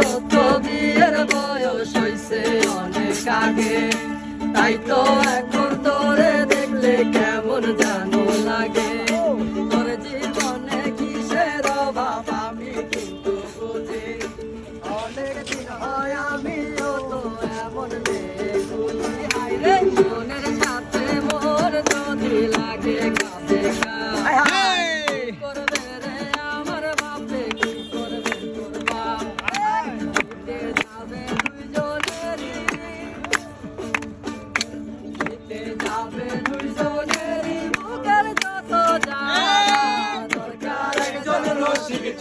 আমারও বিয়ের বয়স হইছে অনেক আগে। তাই তো এখন তোরে দেখলে কেমন জানো লাগে। তোর জীবনে কিসের অভাব অনেক দিন হয় আমিও তো এমন মনের সাথে মোর যদি লাগে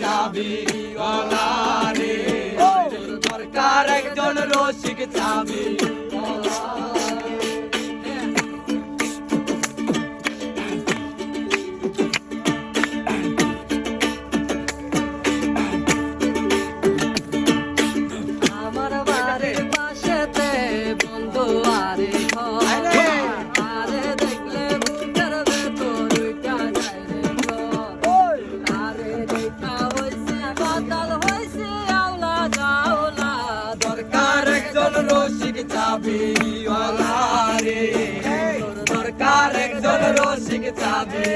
চাবি রে। দরকার একজন রসিক চাবি। রসিক চাবি রে দরকার একজন রসিক চাবি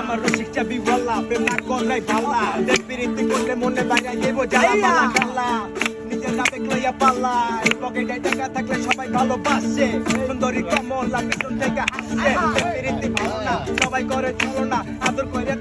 আমার রসিক চাবি বললা প্রেম না করলাই পাল্লা বিরতি করলে মনে বাইরে দেব জ্বালা পালা নিজের নামে লইয়া পাল্লা পকেটে টাকা থাকলে সবাই ভালোবাসে। সুন্দরী কমলা পিছন থেকে হাসছে বিরতি ভালো না সবাই করে চলো না। আদর করে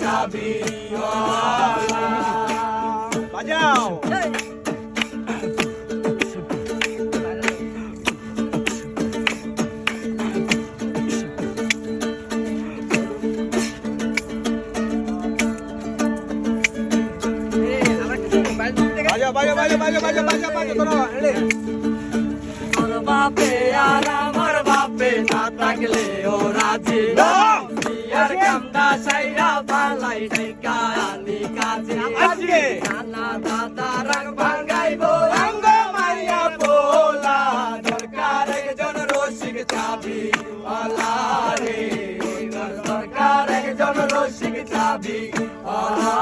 চাবি বাজাও। বাজা বাজা বাজা বাজা বাজা বাজা বাজা ধরো রেডি তোর বাপে আর আমার বাপে না থাকলে ও রাজি। সাইরা পালাই ঢাকা আনি কাজে আজকে নানা দাদা রং ভাঙ্গাইবো রঙ্গ মাইয়া পোলা দরকার একজন রসিক চাবি ওলা রে দরকার একজন রসিক চাবি ওলা